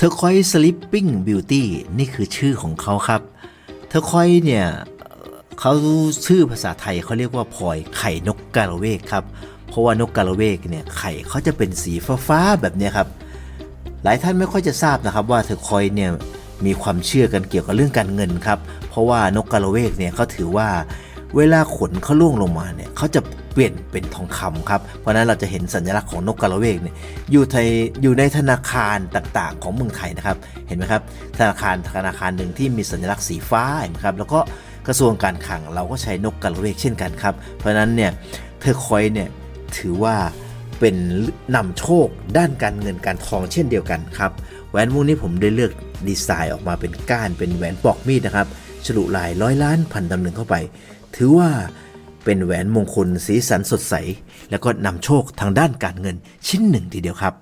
เทอคอยสลิปปิ้งบิวตี้นี่คือชื่อของเขาครับเทอคอยเนี่ยเขาชื่อภาษาไทยเขาเรียกว่าพลอยไข่นกกาละเวกครับ เพราะว่านกกาละเวกเนี่ยไข่เขาจะเป็นสีฟ้าๆแบบนี้ครับ หลายท่านไม่ค่อยจะทราบนะครับว่าเทอคอยเนี่ยมีความเชื่อกันเกี่ยวกับเรื่องการเงินครับ เพราะว่านกกาละเวกเนี่ยเขาถือว่า เวลาขนเขาล่วงลงมาเนี่ยเขาจะเปลี่ยนเป็นทองคำครับ เพราะนั้นเราจะเห็นสัญลักษณ์ของนกกาละเวกเนี่ยอยู่ในอยู่ในธนาคารต่างๆ ของเมืองไทยนะครับ เห็นไหมครับธนาคารธนาคารหนึ่งที่มีสัญลักษณ์สีฟ้าเห็นไหมครับ แล้วก็กระทรวงการคลังเราก็ใช้นกกาละเวกเช่นกันครับ เพราะนั้นเนี่ยเทอคอยเนี่ยถือว่าเป็นนำโชคด้านการเงินการทองเช่นเดียวกันครับแหวนวงนี้ผมได้เลือกดีไซน์ออกมาเป็นก้านเป็นแหวนปอกมีดนะครับฉลุลายร้อยล้านพันตำลึงเข้าไป ถือว่าเป็นแหวนมงคลสีสันสดใส แล้วก็นำโชคทางด้านการเงินชิ้นหนึ่งทีเดียวครับ